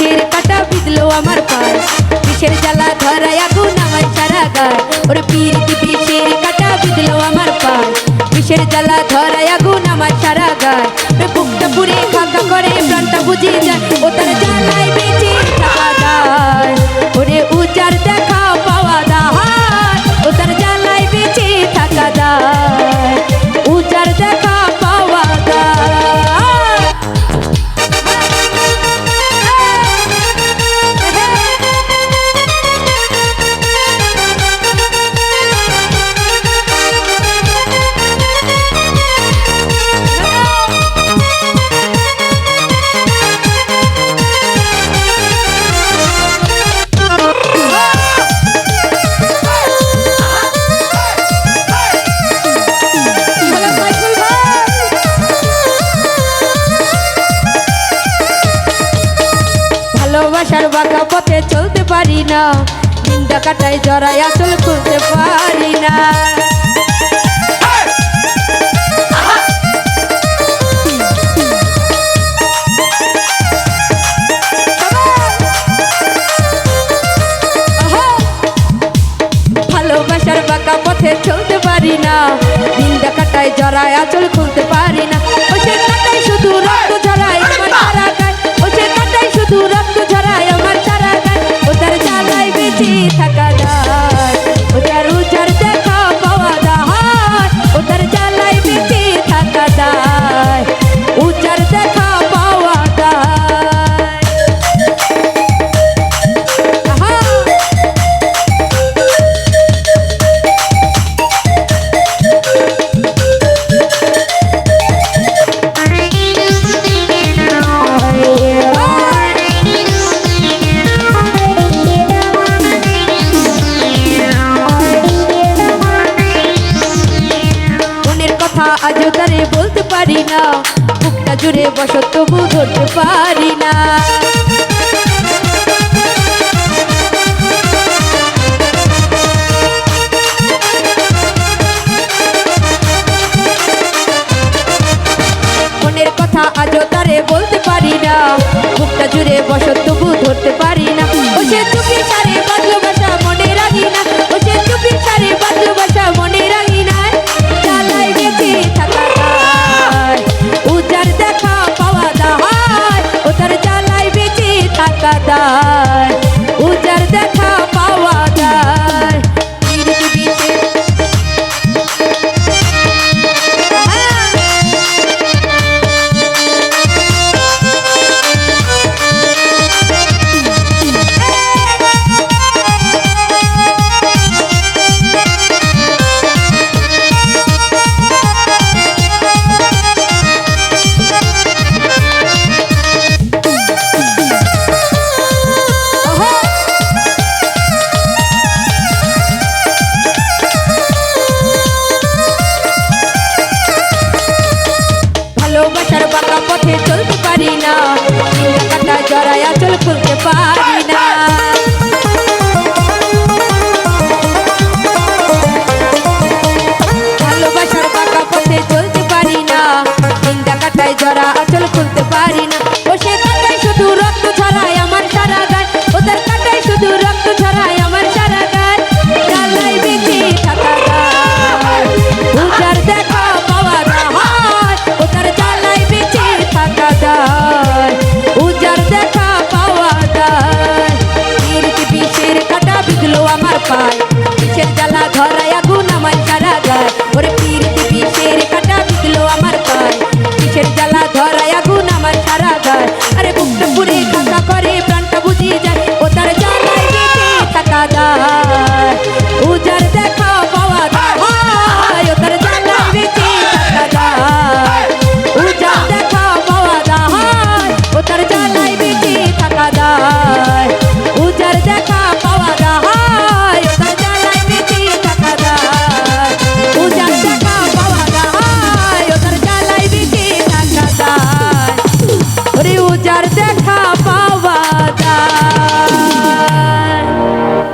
বিষের কাটা বিদলো আমার পায় বিষের জ্বালা ধরায় আগুন আমার সারা গায়। ওরে পীরিতি বিষের কাটা বিদলো আমার পায় বিষের জ্বালা ধরায় আগুন আমার সারা গায়। ওরে বুকটা পুরে কাকা করে প্রাণটা বুঝে যায়। ও তার জ্বালায় বেঁচে থাকা যায়। ওরে উচার দেখা ভালোবাসার বাঁকা পথে চলতে পারি না। নিন্দা কাটায় জড়াই আসল খুলতে পারি না। ভালোবাসার বাঁকা পথে চলতে পারি না। নিন্দা কাটায় জড়ায় আচল খুলতে কথা আজও তারে বলতে পারি না। বুকটা জুড়ে বসত তবু ধরতে পারি না। মনের কথা আজও বলতে পারি না। বুকটা জুড়ে বসত তবু ধরতে পারি না। ও সে সারে বাজলো ভুলতে পারি।